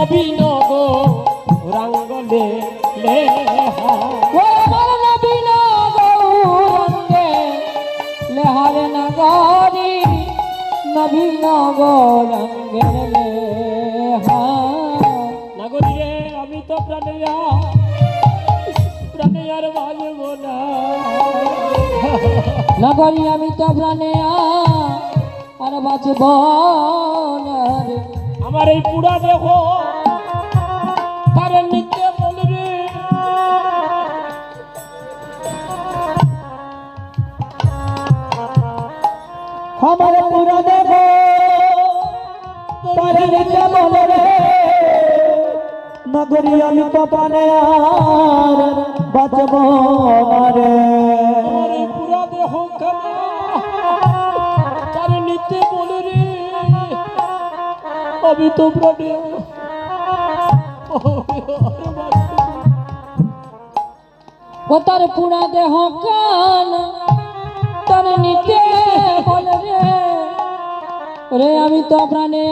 নবীন গো রাঙ্গলে লেহা আমি তো প্রাণেয়া প্রাণেয়ার বাজব না নগরী আমি তো প্রাণে আর বাঁচব না আমার এই পুরা রে আমার পুরা দেব তারে নিতে বলে রে। নগরী আমি তো পানে আর বাঁচব না রে। আমার এই পুরা দেহ কামা নিতে বল আমি তো প্রাণে ও তার পুরা দেহ কান, তার নিতে বলে রে। রে আমি তো প্রাণে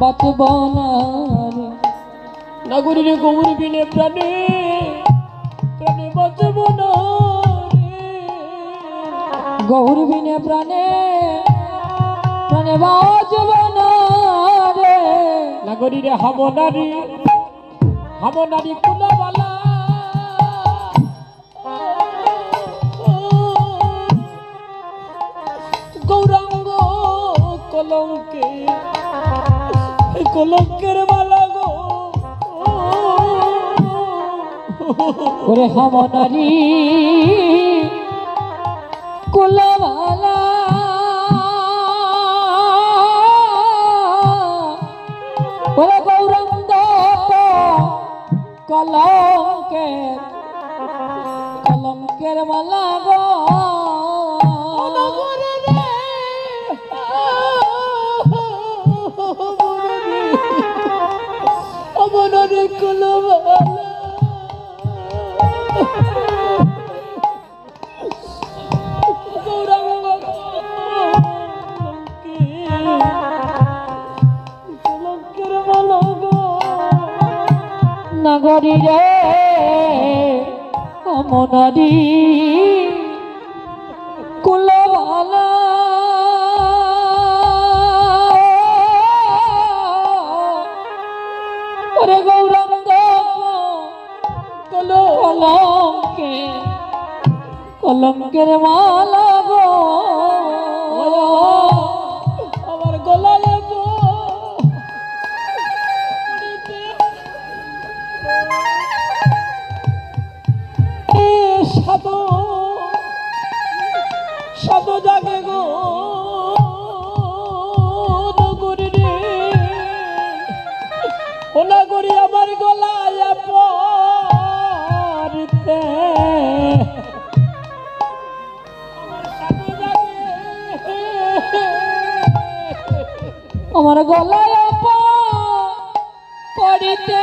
বাঁচব না নাগরীর গৌর বিনে প্রাণে প্রাণে বাঁচব না গৌর বিনে প্রাণে প্রাণে বাঁচব নাগরীরে হামনারি হামনারি কুলাবালা। গৌরাঙ্গ কলঙ্কে কলঙ্কের বালা গো। ওরে হামনারি কুলবালা। কলঙ্কের কলঙ্কের মালা গো। অমনারে কুলবালা নগরী রে অমনারি কুলবালা ওরে গৌরঙ্গ কলঙ্কে কলঙ্কের মালা। ও নগরী আমার গলায় পড়তে। আমার গলায় পড়িতে।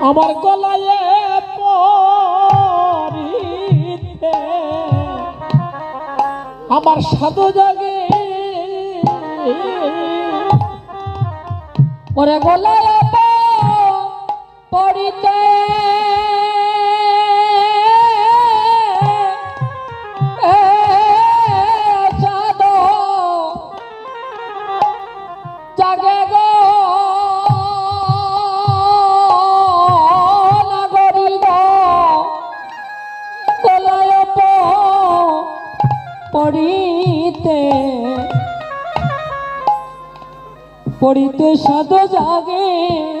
আমার গলায় পরিতে। আমার সাধু জাগে। ওরে গলায় পা- পড়িতে পড়িতে সাদ জাগে।